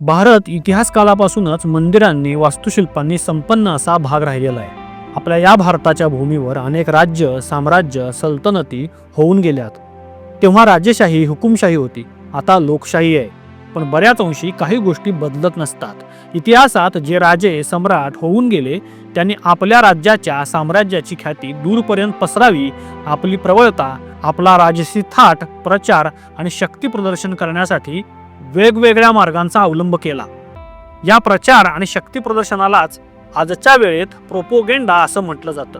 भारत इतिहास कालापासूनच मंदिरांनी वास्तुशिल्पांनी संपन्न असा भाग राहिलेला आहे. आपल्या या भारताच्या भूमीवर अनेक राज्य साम्राज्य सल्तनती होऊन गेल्यात. तेव्हा राजेशाही हुकुमशाही होती. आता लोकशाही आहे. पण बऱ्याच अंशी काही गोष्टी बदलत नसतात. इतिहासात जे राजे सम्राट होऊन गेले त्यांनी आपल्या राज्याच्या साम्राज्याची ख्याती दूरपर्यंत पसरावी आपली प्रबळता आपला राजसी थाट प्रचार आणि शक्ती प्रदर्शन करण्यासाठी वेगवेगळ्या मार्गांचा अवलंब केला. या प्रचार आणि शक्ती प्रदर्शनालाच आजच्या वेळेत प्रोपोगेंडा असं म्हटलं जातं.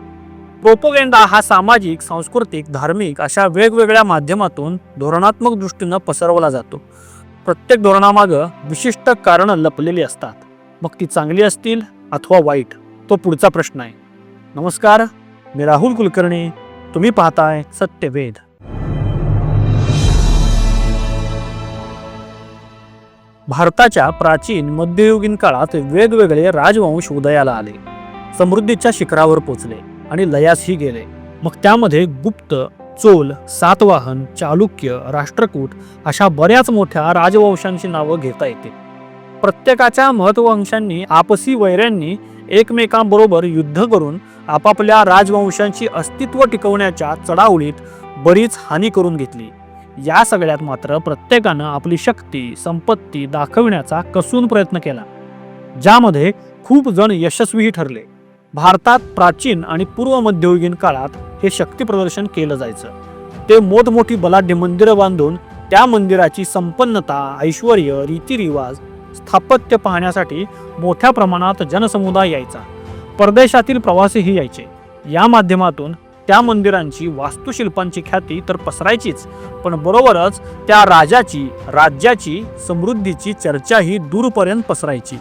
प्रोपोगेंडा हा सामाजिक सांस्कृतिक धार्मिक अशा वेगवेगळ्या माध्यमातून धोरणात्मक दृष्टीनं पसरवला जातो. प्रत्येक धोरणामागं विशिष्ट कारणं लपलेली असतात. मग ती चांगली असतील अथवा वाईट? तो पुढचा प्रश्न आहे. नमस्कार मी राहुल कुलकर्णी. तुम्ही पाहताय सत्यवेद भारताच्या प्राचीन मध्ययुगीन काळात वेगवेगळे राजवंश उदयाला आले. समृद्धीच्या शिखरावर पोचले आणि लयासही गेले. मग त्यामध्ये गुप्त चोल सातवाहन चालुक्य राष्ट्रकूट अशा बऱ्याच मोठ्या राजवंशांची नावं घेता येतील. प्रत्येकाच्या महत्ववंशांनी आपसी वैऱ्यांनी एकमेकांबरोबर युद्ध करून आपापल्या राजवंशांची अस्तित्व टिकवण्याच्या चढावळीत बरीच हानी करून घेतली. या सगळ्यात मात्र प्रत्येकानं आपली शक्ती संपत्ती दाखविण्याचा कसून प्रयत्न केला ज्यामध्ये खूप जण यशस्वीही ठरले. भारतात प्राचीन आणि पूर्व मध्ययुगीन काळात हे शक्ती प्रदर्शन केलं जायचं. ते मोठमोठी बलाढ्य मंदिरं बांधून त्या मंदिराची संपन्नता ऐश्वर रीतिरिवाज स्थापत्य पाहण्यासाठी मोठ्या प्रमाणात जनसमुदाय यायचा. परदेशातील प्रवासीही यायचे. या माध्यमातून त्या मंदिरांची वास्तुशिल्पांची ख्याती तर पसरायचीच पण बरोबरच त्या राजाची राज्याची समृद्धीची चर्चाही दूरपर्यंत पसरायची.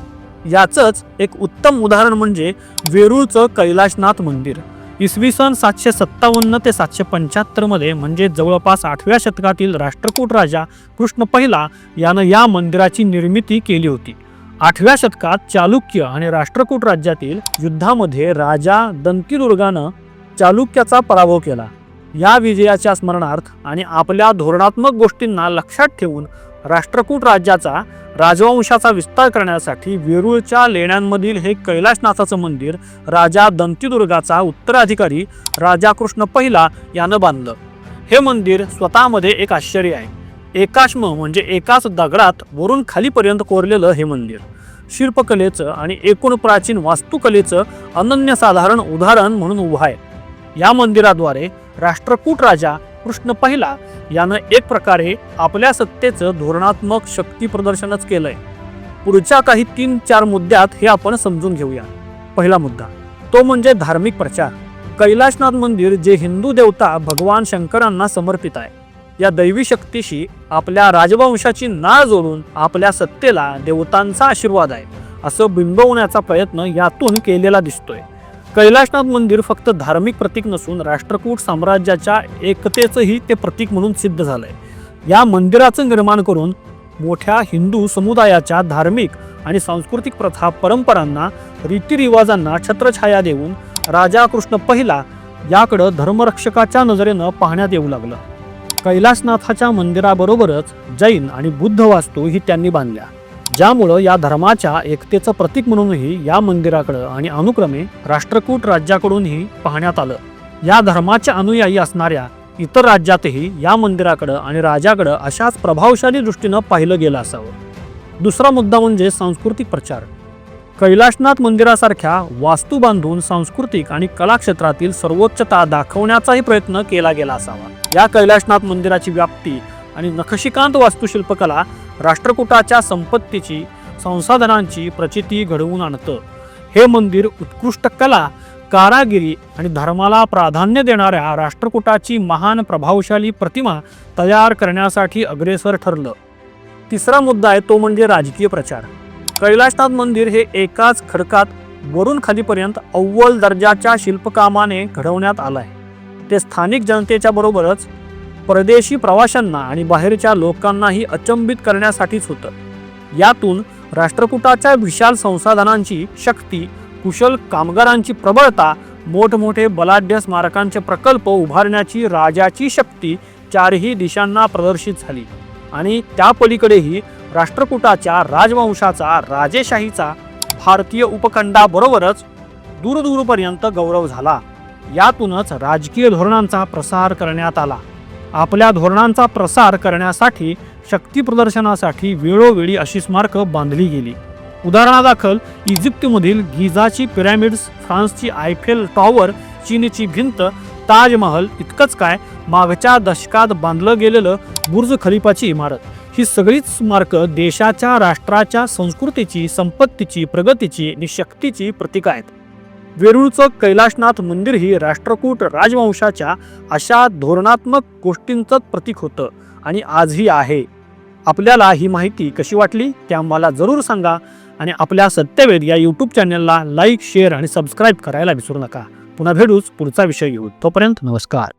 याचंच एक उत्तम उदाहरण म्हणजे वेरूळचं कैलाशनाथ मंदिर. इसवी सन सातशे सत्तावन्न ते सातशे पंच्याहत्तरमध्ये म्हणजे जवळपास आठव्या शतकातील राष्ट्रकूट राजा कृष्ण पहिला यानं या मंदिराची निर्मिती केली होती. आठव्या शतकात चालुक्य आणि राष्ट्रकूट राज्यातील युद्धामध्ये राजा दंतीदुर्गानं चालुक्याचा पराभव केला. या विजयाच्या स्मरणार्थ आणि आपल्या धोरणात्मक गोष्टींना लक्षात ठेवून राष्ट्रकूट राज्याचा राजवंशाचा विस्तार करण्यासाठी वेरूळच्या लेण्यांमधील हे कैलाशनाथाचं मंदिर राजा दंतीदुर्गाचा उत्तराधिकारी राजा कृष्ण पहिला यानं बांधलं. हे मंदिर स्वतःमध्ये एक आश्चर्य आहे. एकाश्म म्हणजे एकाच दगडात वरून खालीपर्यंत कोरलेलं हे मंदिर. शिल्पकलेचं आणि एकूण प्राचीन वास्तुकलेचं अनन्यसाधारण उदाहरण म्हणून उभं आहे. या मंदिराद्वारे राष्ट्रकूट राजा कृष्ण पहिला यानं एक प्रकारे आपल्या सत्तेचं धोरणात्मक शक्ती प्रदर्शनच केलंय. पुढच्या काही तीन चार मुद्द्यात हे आपण समजून घेऊया. पहिला मुद्दा तो म्हणजे धार्मिक प्रचार. कैलाशनाथ मंदिर जे हिंदू देवता भगवान शंकरांना समर्पित आहे. या दैवी शक्तीशी आपल्या राजवंशाची नाळ जोडून आपल्या सत्तेला देवतांचा आशीर्वाद आहे असं बिंबवण्याचा प्रयत्न यातून केलेला दिसतोय. कैलाशनाथ मंदिर फक्त धार्मिक प्रतीक नसून राष्ट्रकूट साम्राज्याच्या एकतेचंही ते प्रतीक म्हणून सिद्ध झालंय. या मंदिराचं निर्माण करून मोठ्या हिंदू समुदायाच्या धार्मिक आणि सांस्कृतिक प्रथा परंपरांना रीतिरिवाजांना छत्रछाया देऊन राजा कृष्ण पहिला याकडं धर्मरक्षकाच्या नजरेनं पाहण्यात येऊ लागलं. कैलासनाथाच्या मंदिराबरोबरच जैन आणि बुद्ध वास्तू ही त्यांनी बांधल्या. ज्यामुळं या धर्माच्या एकतेचं प्रतीक म्हणूनही या मंदिराकडं आणि अनुक्रमे राष्ट्रकूट राज्याकडूनही पाहण्यात आलं. या धर्माच्या अनुयायी असणाऱ्या इतर राज्यातही या मंदिराकडं आणि राजाकडं अशाच प्रभावशाली दृष्टीनं पाहिलं गेलं असावं. दुसरा मुद्दा म्हणजे सांस्कृतिक प्रचार. कैलाशनाथ मंदिरासारख्या वास्तू बांधून सांस्कृतिक आणि कलाक्षेत्रातील सर्वोच्चता दाखवण्याचाही प्रयत्न केला गेला असावा. या कैलाशनाथ मंदिराची व्याप्ती आणि नखशिकांत वास्तुशिल्पकला राष्ट्रकूटाच्या संपत्तीची संसाधनांची प्रचिती घडवून आणतं. हे मंदिर उत्कृष्ट कला कारागिरी आणि धर्माला प्राधान्य देणाऱ्या राष्ट्रकूटाची महान प्रभावशाली प्रतिमा तयार करण्यासाठी अग्रेसर ठरलं. तिसरा मुद्दा आहे तो म्हणजे राजकीय प्रचार. कैलाशनाथ मंदिर हे एकाच खडकात वरून खालीपर्यंत अव्वल दर्जाच्या शिल्पकामाने घडवण्यात आलं आहे ते स्थानिक जनतेच्या बरोबरच परदेशी प्रवाशांना आणि बाहेरच्या लोकांनाही अचंबित करण्यासाठीच होतं. यातून राष्ट्रकुटाच्या विशाल संसाधनांची शक्ती कुशल कामगारांची प्रबळता मोठमोठे बलाढ्य स्मारकांचे प्रकल्प उभारण्याची राजाची शक्ती चारही दिशांना प्रदर्शित झाली. आणि त्या पलीकडेही राष्ट्रकुटाच्या राजवंशाचा राजेशाहीचा भारतीय उपखंडाबरोबरच दूरदूरपर्यंत गौरव झाला. यातूनच राजकीय धोरणांचा प्रसार करण्यात आला. आपल्या धोरणांचा प्रसार करण्यासाठी शक्ती प्रदर्शनासाठी वेळोवेळी अशी स्मारकं बांधली गेली. उदाहरणादाखल इजिप्तमधील गिझाची पिरॅमिड्स फ्रान्सची आयफेल टॉवर चीनची भिंत ताजमहल इतकंच काय मागच्या दशकात बांधलं गेलेलं बुर्ज खलिफाची इमारत. ही सगळीच स्मारकं देशाच्या राष्ट्राच्या संस्कृतीची संपत्तीची प्रगतीची आणि शक्तीची प्रतीक आहेत. वेरूळचं कैलाशनाथ मंदिर ही राष्ट्रकूट राजवंशाच्या अशा धोरणात्मक गोष्टींचंच प्रतीक होतं आणि आजही आहे. आपल्याला ही माहिती कशी वाटली ते आम्हाला जरूर सांगा आणि आपल्या सत्यवेद या यूट्यूब चॅनलला लाईक शेअर आणि सबस्क्राईब करायला विसरू नका. पुन्हा भेटूच पुढचा विषय येऊ तोपर्यंत नमस्कार.